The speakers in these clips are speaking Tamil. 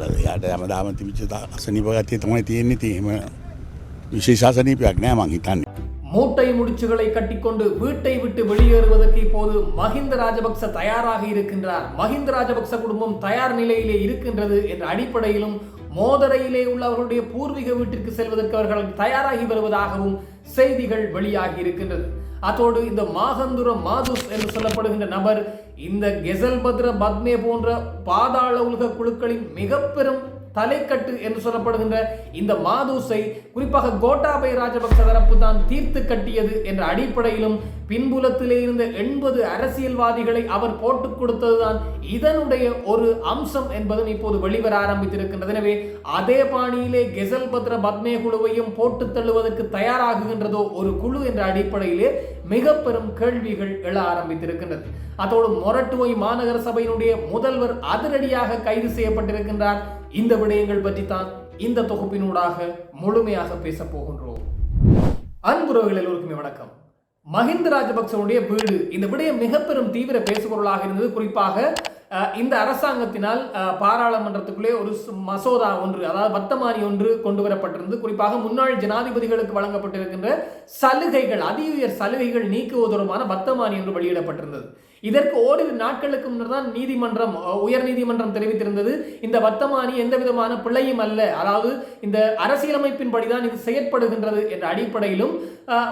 කරද යට ඇමදාම තිවිච්ච අසනිපගත්තය තමයි තියෙන්නේ තියම විශේෂාසනීපයක් නෑ මං හිතන්නේ. மூட்டை முடிச்சுகளை கட்டிக்கொண்டு வீட்டை விட்டு வெளியேறுவதற்கு இப்போது மஹிந்த ராஜபக்ச தயாராக இருக்கின்றார் மஹிந்த ராஜபக்ச குடும்பம் தயார் நிலையிலே இருக்கின்றது என்ற அடிப்படையிலும் மோதரையிலே உள்ள அவர்களுடைய பூர்வீக வீட்டிற்கு செல்வதற்கு அவர்கள் தயாராகி வருவதாகவும் செய்திகள் வெளியாகி இருக்கின்றது. அத்தோடு இந்த மாகந்துர மாதுஸ் என்று சொல்லப்படுகின்ற நபர் இந்த கெசல் பத்ர பத்மே போன்ற பாதாள உலக குழுக்களின் மிக பெரும் தலைக்கட்டு என்று சொல்லப்படுகின்ற இந்த மாதூசை குறிப்பாக கோட்டாபய ராஜபக்ச தரப்பு தான் தீர்த்து கட்டியது என்ற அடிப்படையிலும் பின்புலத்திலே இருந்த எண்பது அரசியல்வாதிகளை அவர் போட்டுக் கொடுத்ததுதான் இதனுடைய ஒரு அம்சம் என்பதும் இப்போது வெளிவர ஆரம்பித்திருக்கின்றது. எனவே அதே பாணியிலே கெசல் பத்ர பத்மே குழுவையும் போட்டு தள்ளுவதற்கு தயாராகுகின்றதோ ஒரு குழு என்ற அடிப்படையிலே மிக பெரும் கேள்விகள் எழ ஆரம்பித்திருக்கின்றது. அதோடு மொரட்டுவை மாநகர சபையினுடைய முதல்வர் அதிரடியாக கைது செய்யப்பட்டிருக்கின்றார். இந்த விடயங்கள் பற்றி தான் இந்த தொகுப்பினூடாக முழுமையாக பேசப் போகின்றோம். அன்புறவுகள் எல்லோருக்குமே வணக்கம். மஹிந்த ராஜபக்சனுடைய வீடு இந்த விடயம் மிக பெரும் தீவிர பேசுபொருளாக இருந்தது. குறிப்பாக இந்த அரசாங்கத்தினால் அஹ், பாராளுமன்றத்துக்குள்ளே ஒரு மசோதா ஒன்று அதாவது வர்த்தமானி ஒன்று கொண்டு வரப்பட்டிருந்து குறிப்பாக முன்னாள் ஜனாதிபதிகளுக்கு வழங்கப்பட்டிருக்கின்ற சலுகைகள் அதி உயர் சலுகைகள் நீக்குவதற்கான வர்த்தமானி என்று வெளியிடப்பட்டிருந்தது. இதற்கு ஓரிரு நாட்களுக்கு முன்னர் தான் நீதிமன்றம் உயர் நீதிமன்றம் தெரிவித்திருந்தது. இந்த வர்த்தமானி எந்த விதமான பிழையும் அல்ல. அதாவது இந்த அரசியலமைப்பின்படி தான் இது செயற்படுகின்றது என்ற அடிப்படையிலும்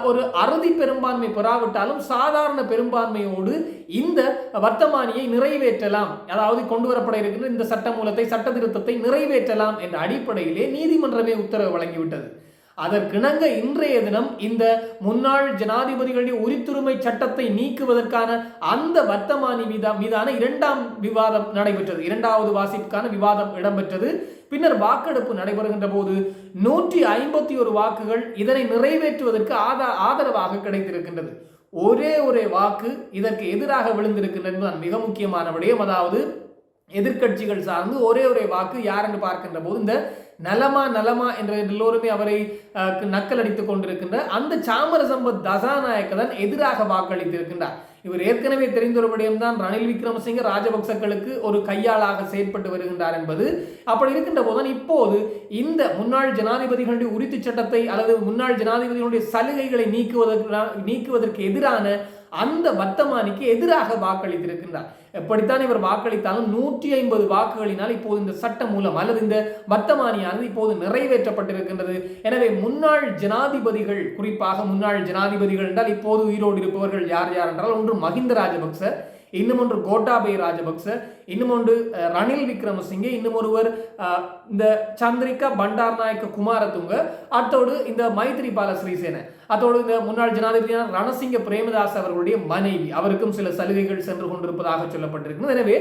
ஒரு அறுதி பெரும்பான்மை பெறாவிட்டாலும் சாதாரண பெரும்பான்மையோடு இந்த வர்த்தமானியை நிறைவேற்றலாம். அதாவது கொண்டு வரப்பட இருக்கின்ற இந்த சட்ட மூலத்தை சட்ட திருத்தத்தை நிறைவேற்றலாம் என்ற அடிப்படையிலே நீதிமன்றமே உத்தரவு வழங்கிவிட்டது. அதற்கிணங்க இன்றைய தினம் இந்த முன்னாள் ஜனாதிபதிகளுடைய உரித்துரிமை சட்டத்தை நீக்குவதற்கான அந்த வர்த்தமானி மீதா மீதான இரண்டாம் விவாதம் நடைபெற்றது. இரண்டாவது வாசிப்புக்கான விவாதம் இடம்பெற்றது. பின்னர் வாக்கெடுப்பு நடைபெறுகின்ற போது நூற்றி ஐம்பத்தி ஒரு வாக்குகள் இதனை நிறைவேற்றுவதற்கு ஆதா ஆதரவாக கிடைத்திருக்கின்றது. ஒரே ஒரே வாக்கு இதற்கு எதிராக விழுந்திருக்கின்றது என்பதுதான் மிக முக்கியமான விடயம். அதாவது எதிர்க்கட்சிகள் சார்ந்து ஒரே ஒரே வாக்கு யார் என்று பார்க்கின்ற போது இந்த நலமா நலமா என்ற எல்லோருமே அவரை நக்கல் அடித்துக் கொண்டிருக்கின்ற அந்த சாமர சம்பத் தசாநாயக்க தான் எதிராக வாக்களித்திருக்கின்றார். இவர் ஏற்கனவே தெரிந்த தான் ரணில் விக்ரமசிங்க ராஜபக்சக்களுக்கு ஒரு கையாளாக செயற்பட்டு வருகின்றார் என்பது. அப்படி இருக்கின்ற போதுதான் இப்போது இந்த முன்னாள் ஜனாதிபதிகளுடைய உரித்து சட்டத்தை அல்லது முன்னாள் ஜனாதிபதிகளுடைய சலுகைகளை நீக்குவதற்கு நீக்குவதற்கு எதிரான அந்த வர்த்தமானிக்கு எதிராக வாக்களித்திருக்கின்றார். எப்படித்தான் இவர் வாக்களித்தாலும் நூற்றி ஐம்பது வாக்குகளினால் இப்போது இந்த சட்டம் மூலம் அல்லது இந்த வர்த்தமானியானது இப்போது நிறைவேற்றப்பட்டிருக்கின்றது. எனவே முன்னாள் ஜனாதிபதிகள் குறிப்பாக முன்னாள் ஜனாதிபதிகள் என்றால் இப்போது உயிரோடு இருப்பவர்கள் யார் யார் என்றால் ஒன்று மஹிந்த ராஜபக்ச இன்னும் ஒன்று கோட்டாபய ராஜபக்ச இன்னும் ஒன்று ரணில் விக்ரமசிங்கே இன்னும் ஒருவர் அஹ், இந்த சந்திரிகா பண்டார் நாயக்க குமாரதுங்க அத்தோடு இந்த மைத்ரிபால ஸ்ரீசேன அத்தோடு இந்த முன்னாள் ஜனாதிபதியான ரணசிங்க பிரேமதாஸ் அவர்களுடைய மனைவி அவருக்கும் சில சலுகைகள் சென்று கொண்டிருப்பதாக சொல்லப்பட்டிருக்கு எனவே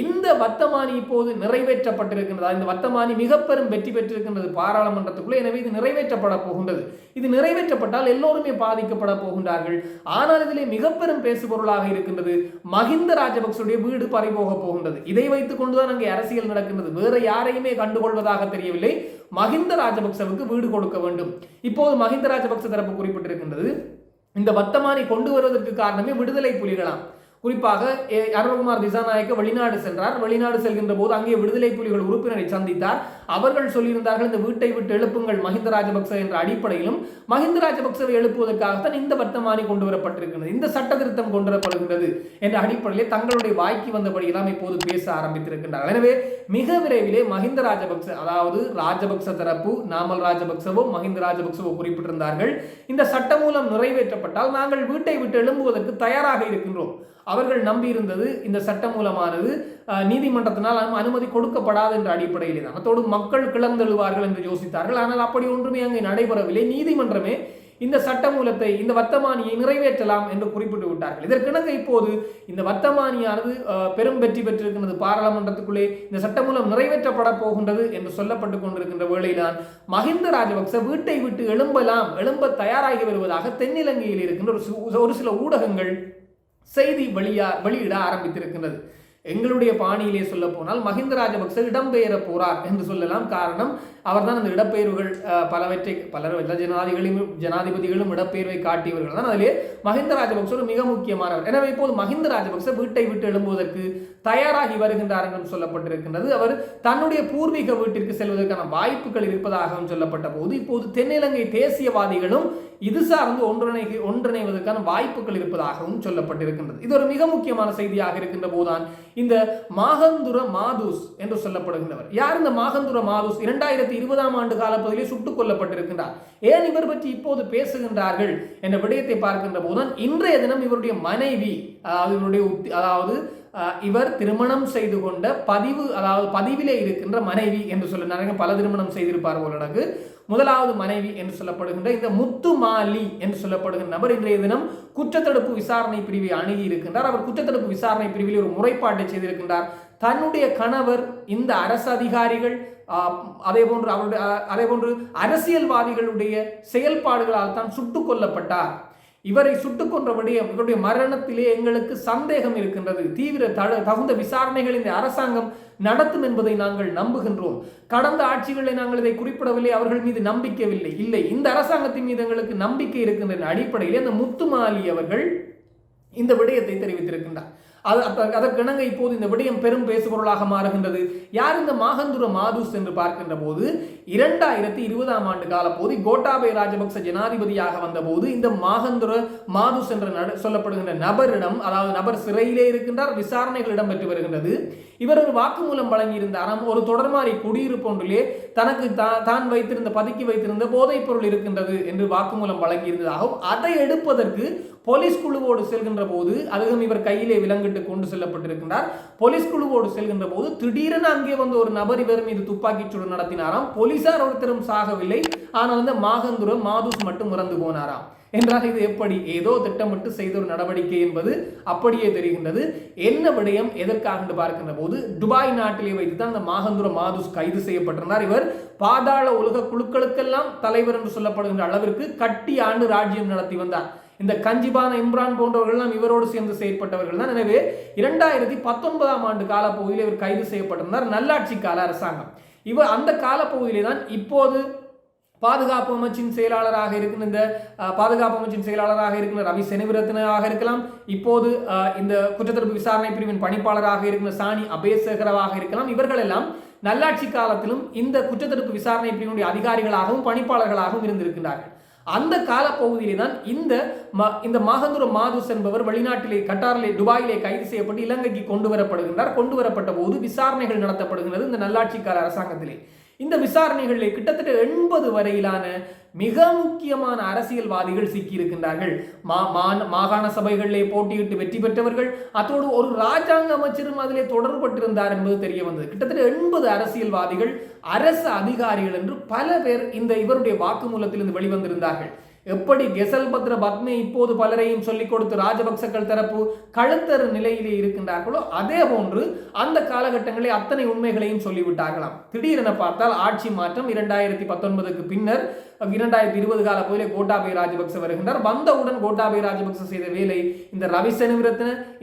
இந்த வர்த்தமானி இப்போது நிறைவேற்றப்பட்டிருக்கின்றதா. இந்த வர்த்தமானி மிக பெரும் வெற்றி பெற்றிருக்கின்றது பாராளுமன்றத்துக்குள்ளே. எனவே இது நிறைவேற்றப்பட போகின்றது. இது நிறைவேற்றப்பட்டால் எல்லோருமே பாதிக்கப்பட போகின்றார்கள். ஆனால் இதிலே மிக பெரும் பேசுபொருளாக இருக்கின்றது மஹிந்த ராஜபக்சனுடைய வீடு பறிபோக போகின்றது. இதை வைத்துக் கொண்டுதான் அங்கே அரசியல் நடக்கின்றது. வேற யாரையுமே கண்டுகொள்வதாக தெரியவில்லை. மஹிந்த ராஜபக்சவுக்கு வீடு கொடுக்க வேண்டும். இப்போது மஹிந்த ராஜபக்ச தரப்பு குறிப்பிட்டிருக்கின்றது. இந்த வர்த்தமானி கொண்டு வருவதற்கு காரணமே விடுதலை புலிகளாம். குறிப்பாக எ- அருண்குமார் திசாநாயக்க வெளிநாடு சென்றார். வெளிநாடு செல்கின்ற போது அங்கே விடுதலை புலிகள் உறுப்பினரை சந்தித்தார். அவர்கள் சொல்லியிருந்தார்கள் இந்த வீட்டை விட்டு எழுப்புங்கள் மஹிந்த ராஜபக்ச என்ற அடிப்படையிலும் மஹிந்த ராஜபக்சவை எழுப்புவதற்காகத்தான் இந்த வர்த்தமானி கொண்டு வரப்பட்டிருக்கிறது இந்த சட்ட திருத்தம் கொண்டு வரப்படுகின்றது என்ற அடிப்படையிலே தங்களுடைய வாய்க்கு வந்தபடியெல்லாம் இப்போது பேச ஆரம்பித்திருக்கின்றார் எனவே மிக விரைவிலே மஹிந்த ராஜபக்ச அதாவது ராஜபக்ச தரப்பு நாமல் ராஜபக்சவோ மஹிந்த ராஜபக்சவோ குறிப்பிட்டிருந்தார்கள். இந்த சட்டமூலம் நிறைவேற்றப்பட்டால் நாங்கள் வீட்டை விட்டு எழும்புவதற்கு தயாராக இருக்கின்றோம். அவர்கள் நம்பியிருந்தது இந்த சட்டமூலமானது மூலமானது நீதிமன்றத்தினால் அனுமதி கொடுக்கப்படாது என்ற அடிப்படையிலே தான். அத்தோடு மக்கள் கிளந்தெழுவார்கள் என்று யோசித்தார்கள். ஆனால் அப்படி ஒன்றுமே அங்கே நடைபெறவில்லை. நீதிமன்றமே இந்த சட்டமூலத்தை இந்த வர்த்தமானியை நிறைவேற்றலாம் என்று குறிப்பிட்டு விட்டார்கள். இதற்கிணங்க இப்போது இந்த வர்த்தமானியானது பெரும் வெற்றி பெற்றிருக்கிறது பாராளுமன்றத்துக்குள்ளே இந்த சட்டமூலம் நிறைவேற்றப்பட போகின்றது என்று சொல்லப்பட்டு கொண்டிருக்கின்ற வேளையில்தான் மஹிந்த ராஜபக்ச வீட்டை விட்டு எழும்பலாம் எழும்ப தயாராகி வருவதாக தென்னிலங்கையில் இருக்கின்ற ஒரு ஒரு சில ஊடகங்கள் செய்தி வெளியா வெளியிட ஆரம்பித்திருக்கின்றது. எங்களுடைய பாணியிலே சொல்ல போனால் மஹிந்த ராஜபக்ச இடம்பெயர போறார் என்று சொல்லலாம். காரணம் அவர்தான் அந்த இடப்பெயர்வுகள் பலவற்றை பலர் எல்லா ஜனாதிபதிகளும் ஜனாதிபதிகளும் இடப்பெயர்வை காட்டியவர்கள் தான். அதிலே மஹிந்த ராஜபக்ச ஒரு மிக முக்கியமானவர். எனவே இப்போது மஹிந்த ராஜபக்ச வீட்டை விட்டு எழும்புவதற்கு தயாராகி வருகின்றார் என்றும் சொல்லப்பட்டிருக்கின்றது. அவர் தன்னுடைய பூர்வீக வீட்டிற்கு செல்வதற்கான வாய்ப்புகள் இருப்பதாகவும் சொல்லப்பட்ட போது இப்போது தென்னிலங்கை தேசியவாதிகளும் இது சார்ந்து ஒன்றிணை ஒன்றிணைவதற்கான வாய்ப்புகள் இருப்பதாகவும் சொல்லப்பட்டிருக்கின்றது. இது ஒரு மிக முக்கியமான செய்தியாக இருக்கின்ற போதுதான் இந்த மாகந்துர மாதுஸ் என்று சொல்லப்படுகின்றவர். யார் இந்த மாகந்துர மாதுஸ்? இரண்டாயிரத்தி இருபதாம் ஆண்டு காலப்பகுதியிலே சுட்டுக் கொல்லப்பட்டிருக்கின்றார். ஏன் இவர் பற்றி இப்போது பேசுகின்றார்கள்? என்ற விடயத்தை பார்க்கின்ற போதுதான் இன்றைய தினம் இவருடைய மனைவி அதாவது இவருடைய உத்தி- அதாவது இவர் திருமணம் செய்து கொண்ட பதிவு அதாவது பதிவிலே இருக்கின்ற மனைவி என்று சொல்லுறாங்க பல திருமணம் செய்திருப்பார் போலடகு முதலாவது மனைவி என்று சொல்லப்படுகின்ற இந்த முத்துமாலி என்று சொல்லப்படுகின்ற நபர் இன்றைய தினம் குற்றத்தடுப்பு விசாரணை பிரிவை அணுகி இருக்கின்றார். அவர் குற்றத்தடுப்பு விசாரணை பிரிவில் ஒரு முறைப்பாட்டை செய்திருக்கின்றார். தன்னுடைய கணவர் இந்த அரசு அதிகாரிகள் அதே போன்று அவருடைய அதே போன்று அரசியல்வாதிகளுடைய செயல்பாடுகளால் தான் சுட்டுக் கொல்லப்பட்டார். இவரை சுட்டுக் கொன்ற விடயம் இவருடைய மரணத்திலே எங்களுக்கு சந்தேகம் இருக்கின்றது. தீவிர தகுந்த விசாரணைகள் இந்த அரசாங்கம் நடத்தும் என்பதை நாங்கள் நம்புகின்றோம். கடந்த ஆட்சிகளை நாங்கள் இதை குறிப்பிடவில்லை. அவர்கள் மீது நம்பிக்கவில்லை. இல்லை. இந்த அரசாங்கத்தின் மீது எங்களுக்கு நம்பிக்கை இருக்கின்ற அடிப்படையில் அந்த முத்துமாலி அவர்கள் இந்த விடயத்தை தெரிவித்திருக்கின்றார். அது அதற்கிணங்க இப்போது இந்த விடயம் பெரும் பேசுபொருளாக மாறுகின்றது. யார் இந்த மாகந்துர மாதுஸ் என்று பார்க்கின்ற போது இரண்டாயிரத்தி இருபதாம் ஆண்டு கால போது கோட்டாபய ராஜபக்ச ஜனாதிபதியாக வந்தபோது இந்த மாகந்துர மாதுஸ் என்று சொல்லப்படுகின்ற நபரிடம் அதாவது நபர் சிறையிலே இருக்கின்றார் விசாரணைகள் இடம்பெற்று வருகின்றது. இவர் ஒரு வாக்குமூலம் வழங்கியிருந்தாராம் ஒரு தொடர்மாறி குடியிருப்பு ஒன்றிலே தனக்கு தான் வைத்திருந்த பதுக்கி வைத்திருந்த போதைப் பொருள் இருக்கின்றது என்று வாக்குமூலம் வழங்கியிருந்ததாகவும் அதை எடுப்பதற்கு போலீஸ் குழுவோடு செல்கின்ற போது அதுவும் இவர் கையிலே விலங்கிட்டு கொண்டு செல்லப்பட்டிருக்கின்றார். போலீஸ் குழுவோடு செல்கின்ற போது திடீரென அங்கே வந்து ஒரு நபர் இவர் மீது துப்பாக்கிச் சூடு நடத்தினாராம். போலீசார் ஒருத்தரும் சாகவில்லை. ஆனால் வந்து மாகந்துரம் மாதுஸ் மட்டும் இறந்து போனாராம். என்றால் இது எப்படி? ஏதோ திட்டமிட்டு செய்த ஒரு நடவடிக்கை என்பது அப்படியே தெரிகின்றது. என்ன விடயம்? எதற்காக பார்க்கின்ற போது துபாய் நாட்டிலே வைத்து தான் அந்த மாகந்துர மாதுஸ் கைது செய்யப்பட்டிருந்தார். இவர் பாதாள உலக குழுக்களுக்கெல்லாம் தலைவர் என்று சொல்லப்படுகின்ற அளவிற்கு கட்டி ஆண்டு ராஜ்யம் நடத்தி வந்தார். இந்த கஞ்சிபான இம்ரான் போன்றவர்கள்லாம் இவரோடு சேர்ந்து செயற்பட்டவர்கள் தான். எனவே இரண்டாயிரத்தி பத்தொன்பதாம் ஆண்டு காலப்பகுதியில் இவர் கைது செய்யப்பட்டிருந்தார். நல்லாட்சி கால அரசாங்கம். இவர் அந்த காலப்பகுதியிலே தான் இப்போது பாதுகாப்பு அமைச்சின் செயலாளராக இருக்கிற இந்த பாதுகாப்பு அமைச்சின் செயலாளராக இருக்கிற ரவி செனிவிரத்னாக இருக்கலாம். இப்போது இந்த குற்றத்தடுப்பு விசாரணை பிரிவின் பணிப்பாளராக இருக்கிற சாணி அபேசகரவாக இருக்கலாம். இவர்கள் எல்லாம் நல்லாட்சி காலத்திலும் இந்த குற்றத்தடுப்பு விசாரணை பிரிவினுடைய அதிகாரிகளாகவும் பணிப்பாளர்களாகவும் இருந்திருக்கிறார்கள் அந்த காலப்பகுதியிலே தான் இந்த ம- இந்த மாகந்துர மாதுஸ் என்பவர் வெளிநாட்டிலே கட்டாரிலே துபாயிலே கைது செய்யப்பட்டு இலங்கைக்கு கொண்டு வரப்படுகின்றார் கொண்டு வரப்பட்ட போது விசாரணைகள் நடத்தப்படுகின்றது இந்த நல்லாட்சிக்கார அரசாங்கத்திலே. இந்த விசாரணைகளிலே கிட்டத்தட்ட எண்பது வரையிலான மிக முக்கியமான அரசியல்வாதிகள் சிக்கியிருக்கின்றார்கள். மா மாகாண சபைகளிலே போட்டியிட்டு வெற்றி பெற்றவர்கள் அத்தோடு ஒரு ராஜாங்க அமைச்சரும் அதிலே தொடர்பட்டிருந்தார் என்பது தெரிய வந்தது கிட்டத்தட்ட எண்பது அரசியல்வாதிகள் அரசு அதிகாரிகள் என்று பல பேர் இந்த இவருடைய வாக்குமூலத்திலிருந்து வெளிவந்திருந்தார்கள். எப்படி கெசல் பத்ர பத்மே இப்போது பலரையும் சொல்லிக் கொடுத்து ராஜபக்சக்கள் தரப்பு கழுத்தறு நிலையிலே இருக்கின்றார்களோ அதே போன்று அந்த காலகட்டங்களில் அத்தனை உண்மைகளையும் சொல்லிவிட்டார்களாம். திடீரென பார்த்தால் ஆட்சி மாற்றம் இரண்டாயிரத்தி பத்தொன்பதுக்கு பின்னர் இரண்டாயிரத்தி இருபது கால போயிலே கோட்டாபய ராஜபக்ச வருகின்றார். வந்தவுடன் கோட்டாபய ராஜபக்ச செய்த வேலை இந்த ரவி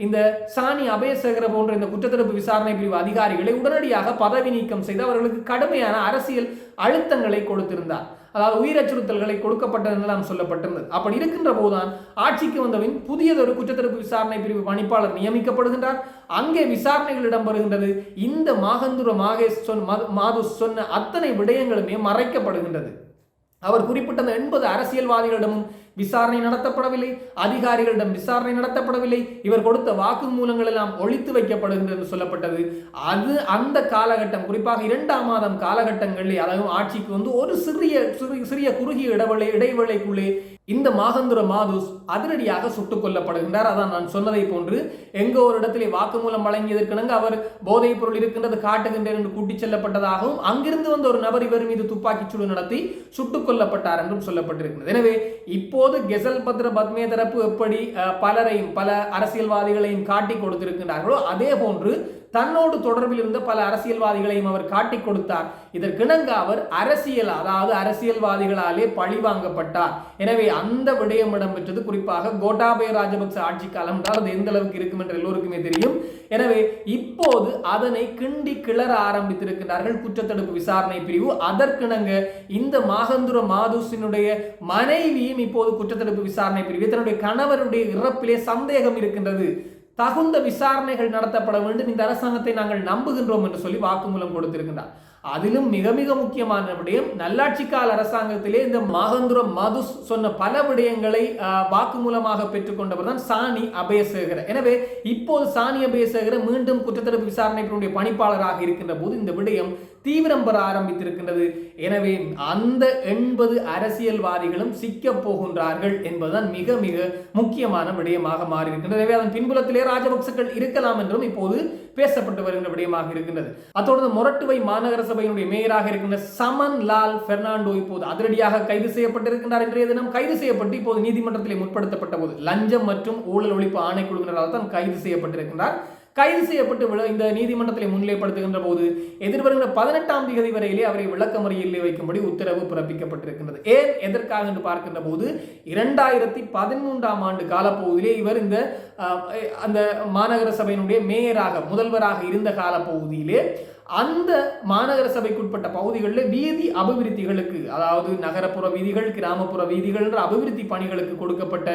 இந்த சாணி அபயசேகர போன்ற இந்த குற்றத்தடுப்பு விசாரணை பிரிவு அதிகாரிகளை உடனடியாக பதவி நீக்கம் செய்து அவர்களுக்கு கடுமையான அரசியல் அழுத்தங்களை கொடுத்திருந்தார். அதாவது உயிர் அச்சுறுத்தல்களை கொடுக்கப்பட்டது என்றெல்லாம் சொல்லப்பட்டிருந்தது. அப்படி இருக்கின்ற போதுதான் ஆட்சிக்கு வந்தபின் புதியதொரு குற்றத்தடுப்பு விசாரணை பிரிவு பணிப்பாளர் நியமிக்கப்படுகின்றார். அங்கே விசாரணைகள் இடம்பெறுகின்றது இந்த மாகந்துர மாகேஷ் சொன் மது- மாது சொன்ன அத்தனை விடயங்களுமே மறைக்கப்படுகின்றது. அவர் குறிப்பிட்ட எண்பது அரசியல்வாதிகளிடமும் விசாரணை நடத்தப்படவில்லை. அதிகாரிகளிடம் விசாரணை நடத்தப்படவில்லை. இவர் கொடுத்த வாக்குமூலங்கள் எல்லாம் ஒழித்து வைக்கப்படுகின்றது என்று சொல்லப்பட்டது. அது அந்த காலகட்டம் குறிப்பாக இரண்டாம் மாதம் காலகட்டங்களில் அதாவது ஆட்சிக்கு வந்து ஒரு சிறிய சிறிய குறுகிய இடைவெளி இடைவெளிக்குள்ளே இந்த மாகந்துர மாதுஸ் அதிரடியாக சுட்டுக் கொல்லப்படுகின்றார். அதான் நான் சொன்னதை போன்று எங்கோ ஒரு இடத்திலே வாக்குமூலம் வழங்கியதற்கிணங்க அவர் போதைப் பொருள் இருக்கின்றது காட்டுகின்றேன் என்று கூட்டிச் செல்லப்பட்டதாகவும் அங்கிருந்து வந்த ஒரு நபர் இவர் மீது துப்பாக்கிச் சூடு நடத்தி சுட்டுக் கொல்லப்பட்டார் என்றும் சொல்லப்பட்டிருக்கிறது. எனவே இப்போ இப்போது கெசல் பத்ர பத்மே தரப்பு எப்படி பலரையும் பல அரசியல்வாதிகளையும் காட்டி கொடுத்திருக்கின்றார்களோ அதே போன்று தன்னோடு தொடர்பில் இருந்த பல அரசியல்வாதிகளையும் அவர் காட்டிக் கொடுத்தார். இதற்கிணங்க அவர் அரசியல் அதாவது அரசியல்வாதிகளாலே பழிவாங்கப்பட்டார் எனவே அந்த விடயம் இடம்பெற்றது. குறிப்பாக கோட்டாபய ராஜபக்ச ஆட்சி காலம் என்றால் அது எந்த அளவுக்கு இருக்கும் என்று எல்லோருக்குமே தெரியும். எனவே இப்போது அதனை கிண்டி கிளற ஆரம்பித்திருக்கிறார்கள் குற்றத்தடுப்பு விசாரணை பிரிவு. அதற்கிணங்க இந்த மாகந்துர மாதுசினுடைய மனைவியும் இப்போது குற்றத்தடுப்பு விசாரணை பிரிவு. தன்னுடைய கணவருடைய இறப்பிலே சந்தேகம் இருக்கின்றது. தகுந்த விசாரணைகள் நடத்தப்பட வேண்டும். இந்த அரசாங்கத்தை நாங்கள் நம்புகின்றோம் என்று சொல்லி வாக்குமூலம் கொடுத்திருக்கின்றார். அதிலும் மிக மிக முக்கியமான விடயம் நல்லாட்சி கால அரசாங்கத்திலே இந்த மகந்துரம் மது சொன்ன பல விடயங்களை ஆஹ், வாக்குமூலமாக பெற்றுக்கொண்டவர் தான் சாணி அபயசேகர எனவே இப்போது சாணி அபயசேகர மீண்டும் குற்றத்தடுப்பு விசாரணை பணிப்பாளராக இருக்கின்ற போது இந்த விடயம் தீவிரம் பெற ஆரம்பித்திருக்கின்றது. எனவே அந்த எண்பது அரசியல்வாதிகளும் சிக்க போகின்றார்கள் என்பதுதான் மிக மிக முக்கியமான விடயமாக மாறியிருக்கின்றது. எனவே அதன் பின்புலத்திலே ராஜபக்சக்கள் இருக்கலாம் என்றும் இப்போது பேசப்பட்டு வருகின்ற விடயமாக இருக்கின்றது. அத்தோடு மொரட்டுவை மாநகர சபையினுடைய மேயராக இருக்கின்ற சமன் லால் பெர்னாண்டோ இப்போது அதிரடியாக கைது செய்யப்பட்டிருக்கின்றார் இன்றைய தினம் கைது செய்யப்பட்டு இப்போது நீதிமன்றத்திலே முற்படுத்தப்பட்ட போது லஞ்சம் மற்றும் ஊழல் ஒழிப்பு ஆணைக்குழுவினரால் தான் கைது செய்யப்பட்டிருக்கின்றார். கைது செய்யப்பட்டு விள- இந்த நீதிமன்றத்தில் முன்னிலைப்படுத்துகின்ற போது எதிர்வருகிற பதினெட்டாம் தேதி வரையிலே அவரை விளக்கமறியலில் வைக்கும்படி உத்தரவு பிறப்பிக்கப்பட்டிருக்கின்றது. ஏன் எதற்காக என்று பார்க்கின்ற போது இரண்டாயிரத்தி பதிமூன்றாம் ஆண்டு காலப்பகுதியிலே இவர் இந்த அந்த மாநகர சபையினுடைய மேயராக முதல்வராக இருந்த காலப்பகுதியிலே அந்த மாநகர சபைக்குட்பட்ட பகுதிகளில் வீதி அபிவிருத்திகளுக்கு அதாவது நகரப்புற வீதிகள் கிராமப்புற வீதிகள்ன்ற அபிவிருத்தி பணிகளுக்கு கொடுக்கப்பட்ட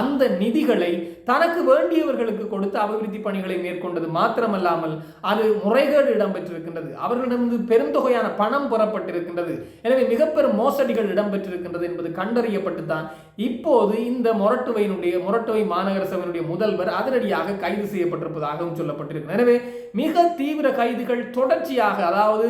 அந்த நிதிகளை தனக்கு வேண்டியவர்களுக்கு கொடுத்து அபிவிருத்தி பணிகளை மேற்கொண்டது மாத்திரமல்லாமல் அது முறைகேடு இடம்பெற்றிருக்கின்றது. அவர்களிடமிருந்து பெருந்தொகையான பணம் பெறப்பட்டிருக்கின்றது. எனவே மிக பெரும் மோசடிகள் இடம்பெற்றிருக்கின்றது என்பது கண்டறியப்பட்டு தான் இப்போது இந்த மொரட்டுவையினுடைய மொரட்டுவை மாநகர சபையினுடைய முதல்வர் அதிரடியாக கைது செய்யப்பட்டிருப்பதாகவும் சொல்லப்பட்டிருக்கு. எனவே மிக தீவிர கைதுகள் தொடர்ச்சியாக அதாவது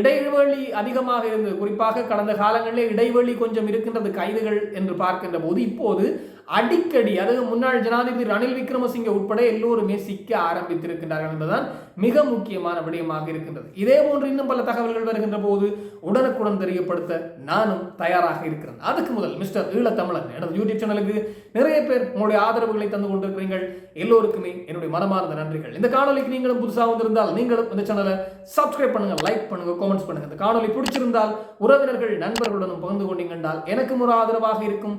இடைவெளி அதிகமாக இருந்தது. குறிப்பாக கடந்த காலங்களிலே இடைவெளி கொஞ்சம் இருக்கின்றது கைதுகள் என்று பார்க்கின்ற போது இப்போது அடிக்கடி அதாவது முன்னாள் ஜனாதிபதி ரணில் விக்ரமசிங்க உட்பட எல்லோருமே சிக்க ஆரம்பித்திருக்கின்றார்கள் என்பதுதான் மிக முக்கியமான விடயமாக இருக்கின்றது. இதே போன்று இன்னும் பல தகவல்கள் வருகின்ற போது உடனுக்குடன் தெரியப்படுத்த நானும் தயாராக இருக்கிறேன். அதுக்கு முதல் மிஸ்டர் ஈழத்தமிழன் எனது யூடியூப் சேனலுக்கு நிறைய பேர் உங்களுடைய ஆதரவுகளை தந்து கொண்டிருக்கிறீர்கள். எல்லோருக்குமே என்னுடைய மனமார்ந்த நன்றிகள். இந்த காணொலிக்கு நீங்களும் புதுசாக வந்திருந்தால் நீங்களும் இந்த சேனலை சப்ஸ்கிரைப் பண்ணுங்க லைக் பண்ணுங்க கமெண்ட்ஸ் பண்ணுங்க. இந்த காணொலி பிடிச்சிருந்தால் உறவினர்கள் நண்பர்களுடனும் பகிர்ந்து கொண்டீங்கன்றால் எனக்கும் ஒரு ஆதரவாக இருக்கும்.